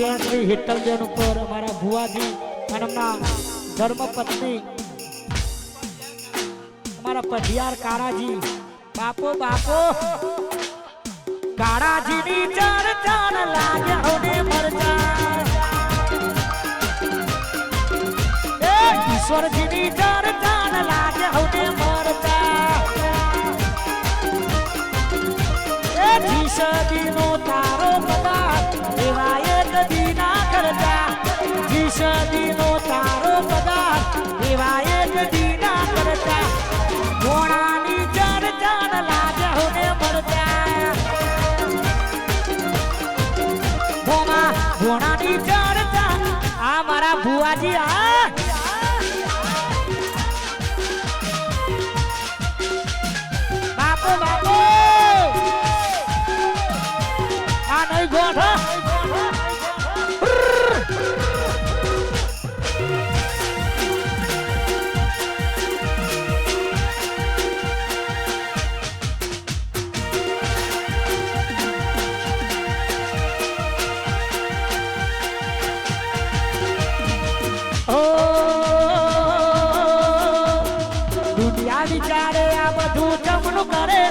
બેન શ્રી હિતલબેન ઉપર મારા ભુવાજી અને એમના ધર્મપત્ની, અમારા પઢિયાર કારાજી. બાપો બાપો, કાળાજીની ચાર ચાર લાગ્યા ને મરજા ઈશ્વરજીની ચાર ચાર લાગ્યા ને મરજા જીસદીનો તારો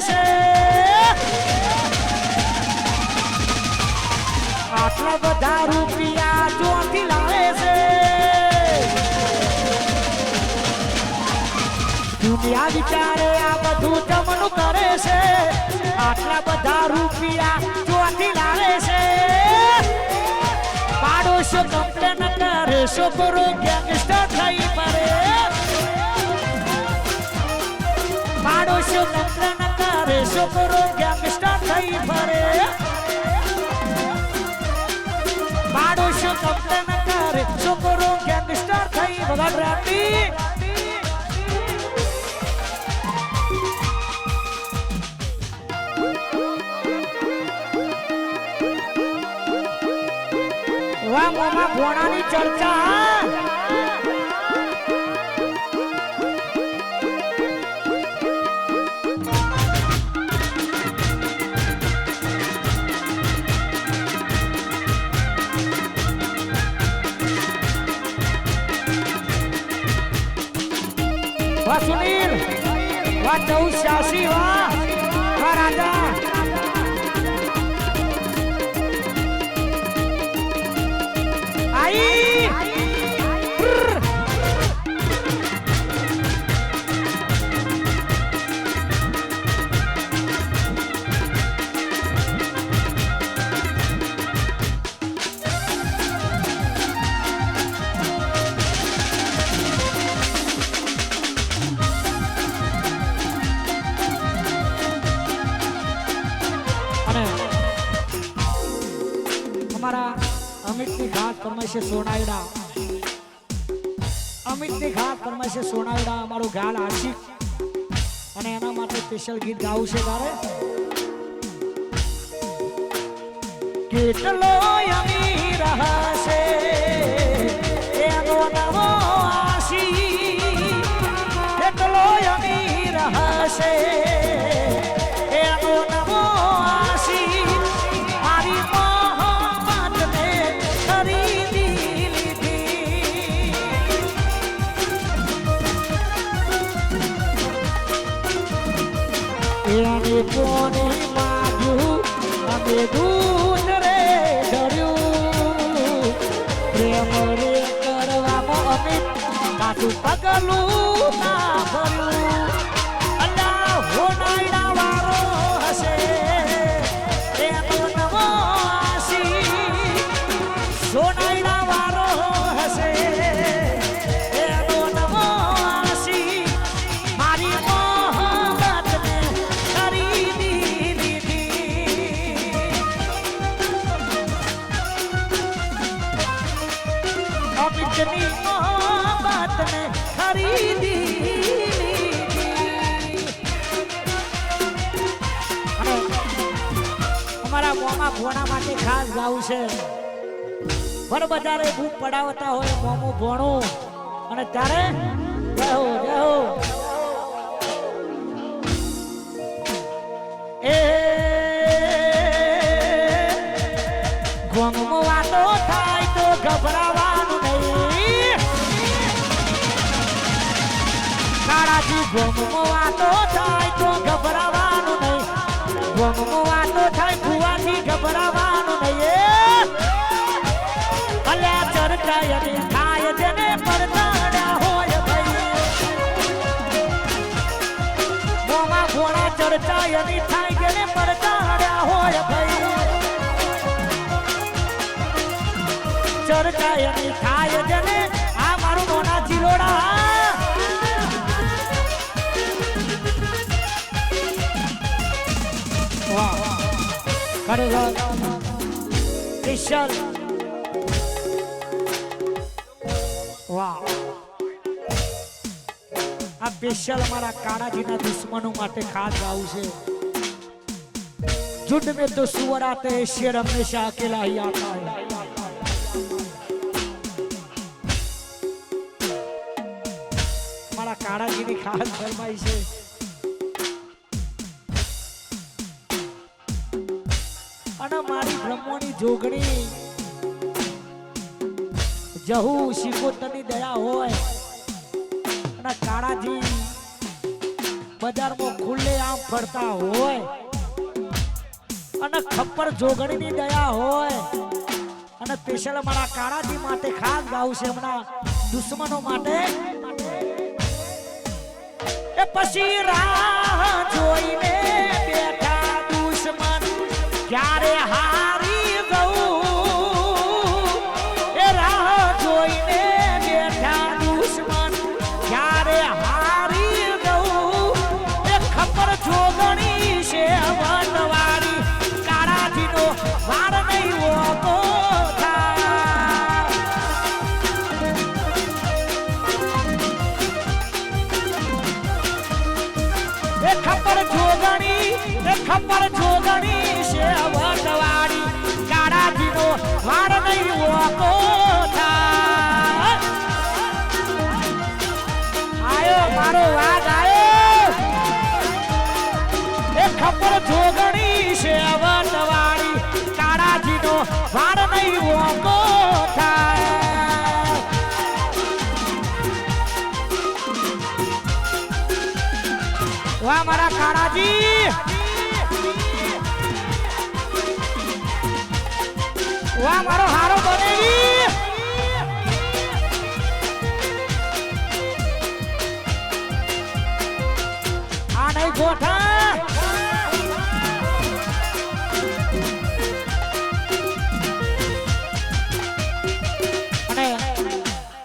છે. આટલા બધા રૂપિયા ચોથી લાવે છે. દુનિયા વિચારે આ બધું જમણું કરે છે. આટલા બધા રૂપિયા ચોથી લાવે છે. પાડોશો કમ્પ્લેન કરે, છોકરો ગેંગસ્ટર થઈ પડે પાડોશો કમ્પ્લેન કરે છોકરો ગેંગસ્ટર થઈ પડે પાડોશો કમ્પ્લેન કરે છોકરો ગેંગસ્ટર થઈ બધા રાતી વાહ મામા ભોણાની ચર્ચા. સુનિલ. વાહ ચૌદ શ્યાસી વાહ. વાહ રાજા. Aí! અમારા અમિતની ઘાત પરમેશે સોનાયડા. અમિતની ઘાત પરમેશે સોનાયડા, અમારું ગાલ આશિક અને એના માટે સ્પેશિયલ ગીત ગાવું છે તારે. કેટલો અમીર હશે. એનો કોને માગ્યું અમે દૂધ રે પગલું ના ભર્યું. લીધી અમારા મોમા માટે ખાસ ગાવું છે. ભર બજારે ભૂખ પડાવતા હોય મોમું ભોણું. અને ત્યારે એ ગોમમાં વાતો થાય તો ગભરાવાનું નહીં થાય ભુવાથી ગભરાવાનું નહીં એ અલ્યા ચર્ચાય અને થાય જેને હોય ભાઈ મોમાં ભોળા ચર્ચાય અને થાય જેને પરતાડ્યા હોય ભાઈ ચર્ચાય અને Karılar Dışarı વાહ આ સ્પેશિયલ અમારા કાળાજીના દુશ્મનો માટે ખાસ ગાવું છે. જુંડ મેં તો સુવર આતે શેર અકેલા હી મારા કાળાજીની ખાસ ફરમાઈ છે. જોગણી. જહુ શિકોતરની દયા હોય અને કાળાજી બજારમાં ખુલ્લે આમ ફરતા હોય અને ખપ્પર જોગણીની દયા હોય અને સ્પેશિયલ મારા કાળાજી માટે ખાસ ગાવું છે હમણાં દુશ્મનો માટે. એ પછી રાહ જોઈને બેઠા દુશ્મન ક્યારે જોગણી એ ખબર જોગણી છે વટવાળી. કાળાજીનો વાર નહીં ઓકો મારો